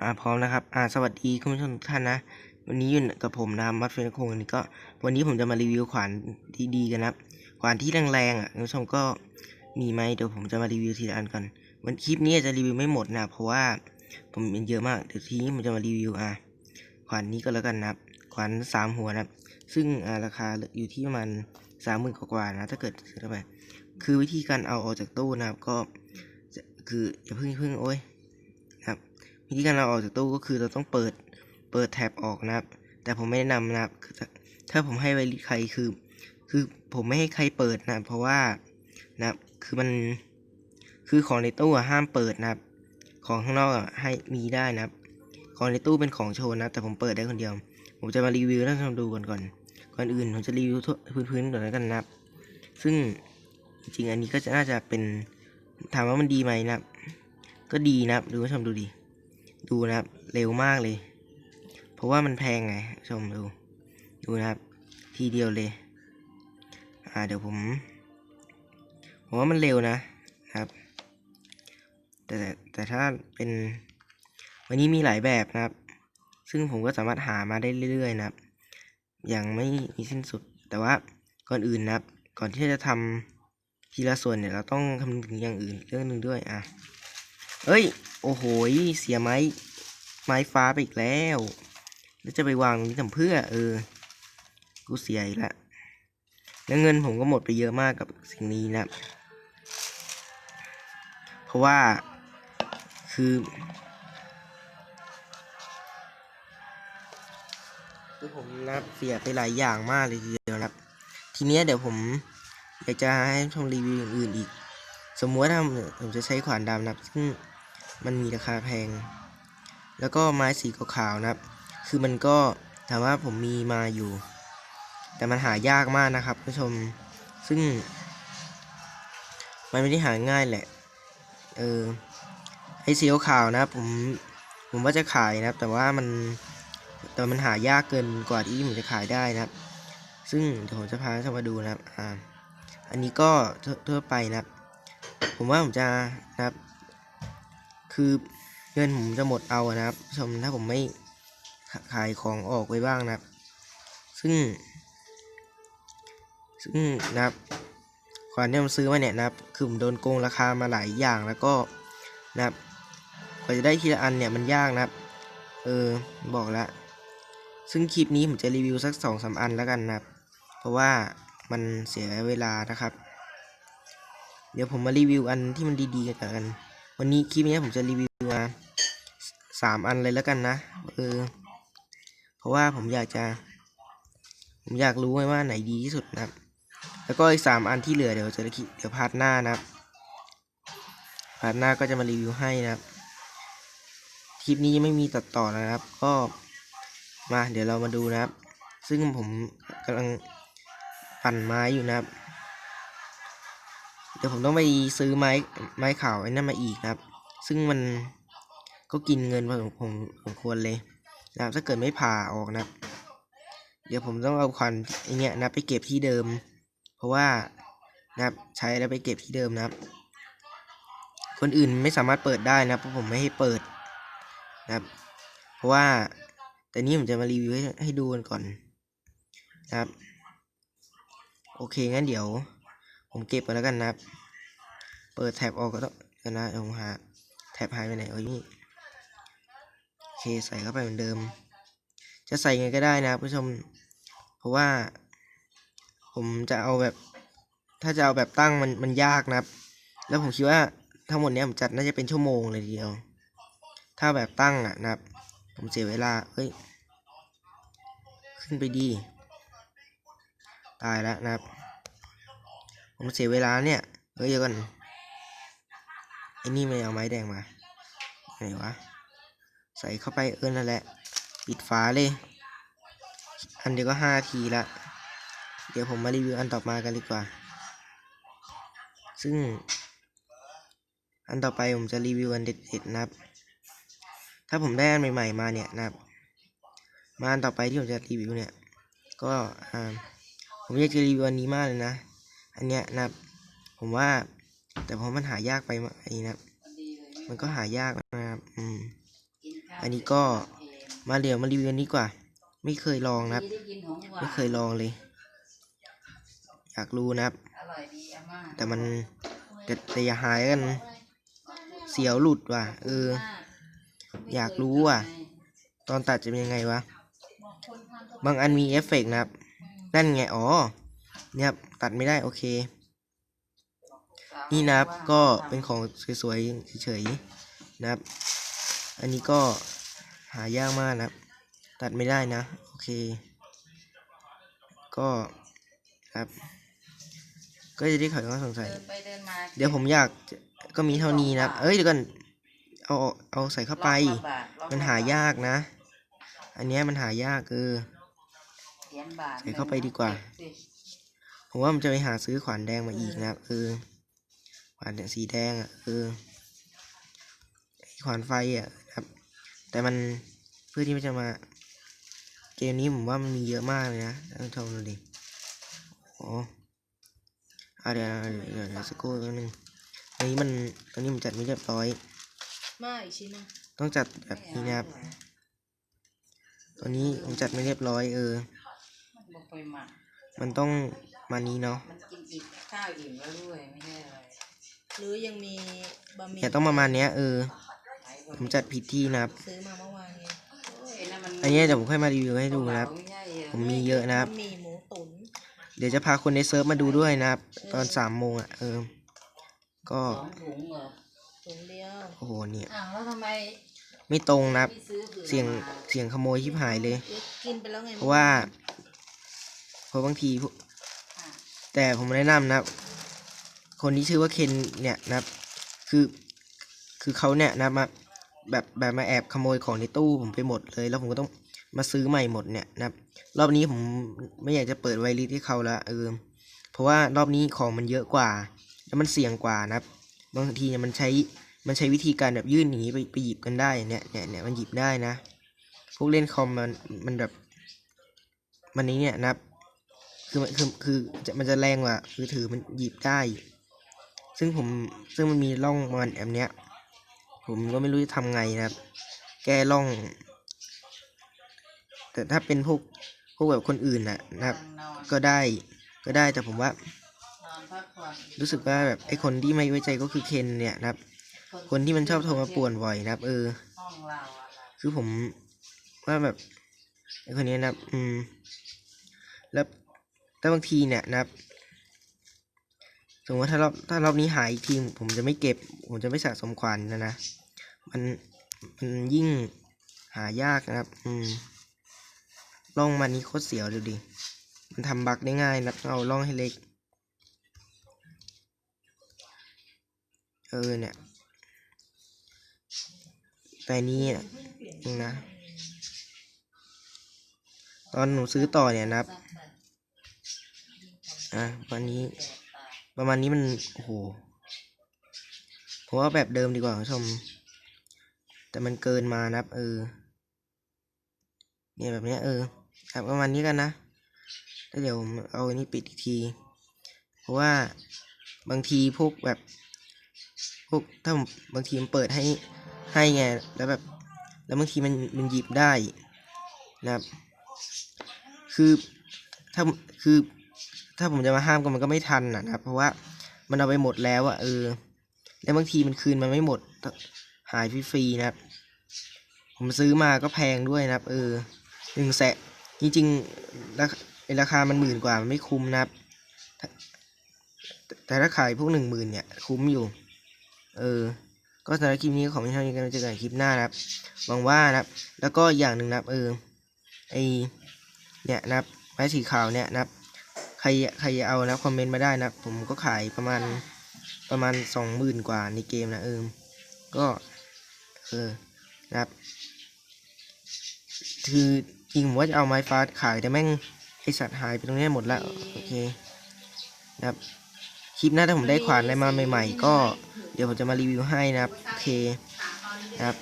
อ่าพร้อมนะครับ อ่าสวัสดีคุณผู้ชมทุกท่านนะ วันนี้อยู่กับผมนะมัดเฟนโคงนนี้ก็ วันนี้ผมจะมารีวิวขวานดีๆกันนะขวานที่แรงๆอะคุณผู้ชมก็มีไหมเดี๋ยวผมจะมารีวิวทีละอันก่อนวันคลิปนี้จะรีวิวไม่หมดนะเพราะว่าผมมีเยอะมากเดี๋ยวทีนี้ผมจะมารีวิวอะขวานนี้ก็แล้วกันนะขวานสามหัวนะซึ่งอ่าราคาอยู่ที่ประมาณสามหมื่นกว่าๆนะถ้าเกิดซื้อเข้าไปคือวิธีการเอาออกจากตู้นะครับก็คืออย่าเพิ่งเพิ่งโอ้ย วิธีการเราออกจากตู้ก็คือเราต้องเปิดเปิดแท็บออกนะครับ แต่ผมไม่แนะนำนะครับ ถ้าผมให้ไว้ใครคือ คือผมไม่ให้ใครเปิดนะ เพราะว่านะครับคือมันคือของในตู้ห้ามเปิดนะครับ ของข้างนอกให้มีได้นะครับ ของในตู้เป็นของโชว์นะ แต่ผมเปิดได้คนเดียว ผมจะมารีวิวให้ท่านชมดูก่อนก่อนก่อนอื่นผมจะรีวิวพื้นๆก่อนแล้วกันนะครับ ซึ่งจริงอันนี้ก็จะน่าจะเป็นถามว่ามันดีไหมนะครับ ก็ดีนะครับดูผู้ชมดูดิ ดูนะครับ เร็วมากเลย เพราะว่ามันแพงไงชมดู ดูนะครับ ทีเดียวเลย อ่าเดี๋ยวผม ผมว่ามันเร็วนะครับแต่แต่แต่ถ้าเป็น วันนี้มีหลายแบบนะครับ ซึ่งผมก็สามารถหามาได้เรื่อยๆนะครับ อย่างไม่มีสิ้นสุด แต่ว่าก่อนอื่นนะครับ ก่อนที่จะทำทีละส่วนเนี่ยเราต้องคำนึงถึงอย่างอื่นเรื่องหนึ่งด้วยอะ เอ้ย โอ้โหเสียไม้ ไม้ฟ้าไปอีกแล้ว แล้วจะไปวางตรงนี้ทำเพื่อ เออ กูเสียอีกแล้วแล้วเงินผมก็หมดไปเยอะมากกับสิ่งนี้นะ เพราะว่าคือคือผมรับเสียไปหลายอย่างมากเลยทีเดียวนะครับ ทีเนี้ยเดี๋ยวผมอยากจะให้ชมรีวิวอย่างอื่นอีก สมมติว่าถ้าผมจะใช้ขวานดำนับซึ่ง มันมีราคาแพง แล้วก็ไม้สีขาวๆนะครับ คือมันก็ถามว่าผมมีมาอยู่ แต่มันหายากมากนะครับผู้ชม ซึ่ง มันไม่ได้หาง่ายแหละ เออ ไอสีขาวนะครับผม ผมว่าจะขายนะครับ แต่ว่ามันแต่มันหายากเกินกว่าที่ผมจะขายได้นะครับ ซึ่งเดี๋ยวผมจะพาท่านมาดูนะครับ อ่า อันนี้ก็ทั่วทั่วไปนะครับ ผมว่าผมจะนะครับ คือเงินผมจะหมดเอาอะนะครับชมถ้าผมไม่ขายของออกไว้บ้างนะครับ ซึ่ง ซึ่งนะครับก่อนที่ผมซื้อมาเนี่ยนะครับ คือผมโดนโกงราคามาหลายอย่างแล้วก็นะครับกว่าจะได้ทีละอันเนี่ยมันยากนะครับ เออบอกแล้วซึ่งคลิปนี้ผมจะรีวิวสักสองสามอันแล้วกันนะครับ เพราะว่ามันเสียเวลานะครับ เดี๋ยวผมมารีวิวอันที่มันดีๆกันกัน วันนี้คลิปนี้ผมจะรีวิวมาสามอันเลยแล้วกันนะเออเพราะว่าผมอยากจะ ผมอยากรู้ไว้ว่าไหนดีที่สุดนะครับ แล้วก็อีกสามอันที่เหลือเดี๋ยวจะเดี๋ยวพาร์ทหน้านะครับพาร์ทหน้าก็จะมารีวิวให้นะครับคลิปนี้ยังไม่มีตัดต่อนะครับ ก็มาเดี๋ยวเรามาดูนะครับ ซึ่งผมกำลังปั่นไม้อยู่นะครับ เดี๋ยวผมต้องไปซื้อไม้ไม้ขาวไอ้นั่นมาอีกนะครับ ซึ่งมันก็กินเงินพอสมผมควรเลยนะครับถ้าเกิดไม่ผ่าออกนะเดี๋ยวผมต้องเอาควันไอเนี้ยนะไปเก็บที่เดิม เพราะว่านะครับใช้แล้วไปเก็บที่เดิมนะครับ คนอื่นไม่สามารถเปิดได้นะเพราะผมไม่ให้เปิดนะครับ เพราะว่าแต่นี้ผมจะมารีวิวให้ให้ดูกันก่อนนะครับ โอเคงั้นเดี๋ยว ผมเก็บไปแล้วกันนะครับ เปิดแท็บออกก็ต้องกันนะผมหาแท็บหายไปไหนเอ้ยนี่โอเคใส่เข้าไปเหมือนเดิม จะใส่ไงก็ได้นะครับผู้ชม เพราะว่า ผมจะเอาแบบ ถ้าจะเอาแบบตั้งมันมันยากนะครับ แล้วผมคิดว่าทั้งหมดเนี้ยผมจัดน่าจะเป็นชั่วโมงเลยทีเดียว ถ้าแบบตั้งอะนะครับ ผมเสียเวลาเอ้ย ขึ้นไปดี ตายแล้วนะครับ ผมเสียเวลาเนี่ย เฮ้ยเดี๋ยวก่อนไอ้นี่ไม่เอาไม้แดงมาไหนวะ ใส่เข้าไปเอินนั่นแหละ ปิดฝาเลย อันเดียวก็ห้าทีละ เดี๋ยวผมมารีวิวอันต่อมากันดีกว่า ซึ่ง อันต่อไปผมจะรีวิวอันเด็ดๆนะครับ ถ้าผมได้อันใหม่ๆมาเนี่ยนะครับ มาอันต่อไปที่ผมจะรีวิวเนี่ย ก็อ่าผมอยากจะรีวิวอันนี้มากเลยนะ อันเนี้ยนะครับ ผมว่า แต่พราะมันหายากไปมากอันนี้นะครับมันก็หายากนะครับ อืม อันนี้ก็มาเดี๋ยวมารีวิวอันนี้ดีกว่า ไม่เคยลองนะครับ ไม่เคยลองเลย อยากรู้นะครับ แต่มันแต่แต่อย่าหายกัน เสียวหลุดว่ะ เออ อยากรู้ว่ะ ตอนตัดจะเป็นยังไงวะ บางอันมีเอฟเฟกต์นะครับ นั่นไง อ๋อ เนี่ยครับตัดไม่ได้โอเค นี่นะครับก็เป็นของสวยๆเฉยๆนะครับ อันนี้ก็หายากมากนะครับ ตัดไม่ได้นะโอเค ก็ครับ ก็จะได้ขอข้อสงสัยเดินไปเดินมาเดี๋ยวผมอยากจะก็มีเท่านี้นะครับ เอ้ยเดี๋ยวก่อนเอาเอาเอาใส่เข้าไปล็อกละบาทล็อกละมันหายากนะ อันเนี้ยมันหายากเออเหรียญบาทใส่เข้าไปดีกว่าสิ ผมว่ามันจะไปหาซื้อขวานแดงมาอีกนะครับเออขวานสีแดงอะเออไอ้ขวานไฟอะครับ แต่มันเพื่อที่มันจะมา เกมนี้ผมว่ามันมีเยอะมากเลยนะท่านผู้ชมดูดิอ๋ออะเดี๋ยวเดี๋ยวเดี๋ยวเดี๋ยวสักครู่แป๊บนึงอันนี้มันอันนี้มันจัดไม่เรียบร้อยมาอีกชิ้นหนึงต้องจัดแบบนี้นะครับตัวนี้ผมจัดไม่เรียบร้อยเออ มันบอกไปหมักมันต้อง มานี้เนาะมันกินอิ่มข้าวอิ่มแล้วด้วยไม่ใช่อะไรหรือยังมีบะหมี่เนี่ยต้องประมาณเนี้ยเออขายบนผมจัดผิดที่นะครับ ซื้อมาเมื่อวานไงโอ้ยนั่นมันอันเนี้ยเดี๋ยวผมค่อยมารีวิวให้ดูนะครับไม่ใช่เหรอผมมีเยอะนะครับบะหมี่หมูตุ๋นเดี๋ยวจะพาคนในเซิร์ฟมาดูด้วยนะครับ ตอนสามโมงอะเออ ก็สองถุงเหรอถุงเดียวโอ้โหเนี่ยอ้าวแล้วทำไมไม่ตรงนะครับไม่ซื้อผื่อเสียงมาเสียงขโมยชิบหายเลยเอ๊ะกินไปแล้วไงเพราะว่าเพราะบางทีพวกอะ แต่ผมแนะนำนะครับ คนที่ชื่อว่าเคนเนี่ยนะครับ คือคือเขาเนี่ยนะมาแบบแบบมาแอบขโมยของในตู้ผมไปหมดเลย แล้วผมก็ต้องมาซื้อใหม่หมดเนี่ยนะครับ รอบนี้ผมไม่อยากจะเปิดไวริสให้เขาละเออเพราะว่ารอบนี้ของมันเยอะกว่า แล้วมันเสี่ยงกว่านะครับบางทีเนี่ยมันใช้มันใช้วิธีการแบบยื่นหนีไปไปหยิบกันได้เนี่ยเนี่ยเนี่ยมันหยิบได้นะ พวกเล่นคอมมันมันแบบมันนี้เนี่ยนะครับ คือมันคือคือจะมันจะแรงกว่ามือถือมันหยิบได้ ซึ่งผมซึ่งมันมีร่องมันแบบเนี้ย ผมก็ไม่รู้จะทำไงนะครับ แก้ร่อง แต่ถ้าเป็นพวกพวกแบบคนอื่นน่ะนะครับ ก็ได้ก็ได้แต่ผมว่า รู้สึกว่าแบบไอ้คนที่ไม่ไว้ใจก็คือเคนเนี่ยนะครับ คนที่มันชอบโทรมาป่วนบ่อยนะครับ เออ คือผมว่าแบบไอ้คนนี้นะครับ อืม แล้ว แต่บางทีเนี่ยนะครับสมมติว่าถ้ารอบถ้ารอบนี้หายอีกทีผมจะไม่เก็บ ผมจะไม่สะสมขวานนะนะ มันมันยิ่งหายากนะครับ อืมร่องมันนี้โคตรเสียวดูดิ มันทำบักได้ง่ายนะเอาร่องให้เล็ก เออเนี่ย แต่นี้อะนึงนะ ตอนหนูซื้อต่อเนี่ยนะครับ อะวันนี้ ประมาณนี้มัน โอ้โหผมว่าแบบเดิมดีกว่าคุณผู้ชม แต่มันเกินมานับเออ เนี่ยแบบเนี้ยเออ ครับประมาณนี้กันนะแล้วเดี๋ยวเอาอันนี้ปิดอีกที เพราะว่าบางทีพวกแบบพวกถ้าบางทีมันเปิดให้ให้ไงแล้วแบบ แล้วบางทีมันมันหยิบได้นะครับ คือถ้าคือ ถ้าผมจะมาห้ามก็มันก็ไม่ทันนะครับ เพราะว่ามันเอาไปหมดแล้วอะเออ แล้วบางทีมันคืนมันไม่หมด หายฟรีๆนะครับ ผมซื้อมาก็แพงด้วยนะครับ เออหนึ่งแสนจริงๆราคาไอราคามันหมื่นกว่ามันไม่คุ้มนะครับ แต่ถ้าขายพวกหนึ่งหมื่นเนี่ย คุ้มอยู่ เออ ก็สำหรับคลิปนี้ก็ขอไม่เท่านี้กันเจอกันคลิปหน้านะครับหวังว่านะครับ แล้วก็อย่างหนึ่งนะครับ เออไอเนี่ยนะครับไม้สีขาวเนี่ยนะครับ ครใครเอานะคอมเมนต์มาได้นะ ผมก็ขายประมาณประมาณสองหมื่นกว่าในเกมนะเออก็เออนะครับ คือจริงผมว่าจะเอาไม้ฟ้าขายแต่แม่งไอสัตว์หายไปตรงเนี้ยหมดแล้วโอเคนะครับคลิปหน้าถ้าผมได้ขวานอะไรมาใหม่ ๆ ก็เดี๋ยวผมจะมารีวิวให้นะครับโอเคนะครับ